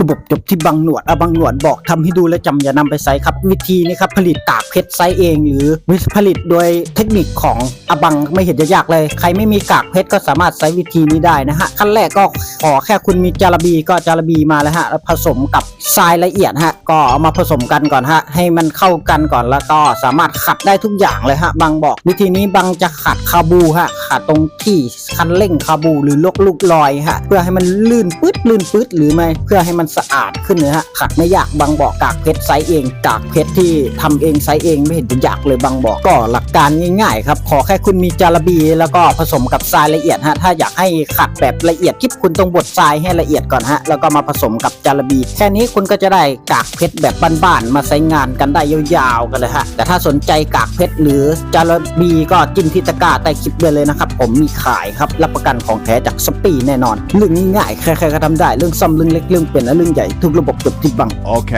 ระบบจบที่บังหนวดอะบังหนวดบอกทำให้ดูและจำอย่านำไปใช้ครับ วิธีนี้ครับผลิตกากเพชรไซส์เอง หรือวิผลิตโดยเทคนิคของอบังไม่เห็นจะยากเลย ใครไม่มีกากเพชรก็สามารถใช้วิธีนี้ได้นะฮะขั้นแรกก็ขอแค่คุณมีจาระบีก็จาระบีมาแล้วฮะแล้วผสมกับทรายละเอียดฮะก็เอามาผสมกันก่อนฮะให้มันเข้ากันก่อนแล้วก็สามารถขัดได้ทุกอย่างเลยฮะบังบอก วิธีนี้บังจะขัดคาบูฮะขัดตรงที่คันเร่งคาบูหรือลกลูกลอยฮะเพื่อให้มันลื่นปื๊ดลื่นปื๊ดหรือไม่เพื่อให้มันสะอาดขึ้นนะฮะขัดไม่ยากบังบอกกากเพชรไซเองกากเพชรที่ทำเองไซเองไม่เห็นจะยากเลยบังบอกก็หลักการง่ายๆครับขอแค่คุณมีจาระบี แล้วก็ผสมกับทรายละเอียดฮะถ้าอยากให้ขัดแบบละเอียดกิ๊บคุณต้องบดทรายให้ละเอียดก่อนฮะแล้วก็มาผสมกับจาระบี แค่นี้คุณก็จะได้กากเพชรแบบบ้านๆมาใช้งานกันได้ยาวๆกันเลยฮะแต่ถ้าสนใจกากเพชรหรือจาระบีก็จิ้มที่ตะกร้าใต้คลิปได้เลยนะครับ ผมมีขายครับรับประกันของแท้จากสปีแน่นอนเรื่องง่ายๆใครๆก็ทำได้เรื่องซ่อมเรื่องเล็กเรื่องเป็นและเรื่องใหญ่ทุกระบบจบที่บัง โอเค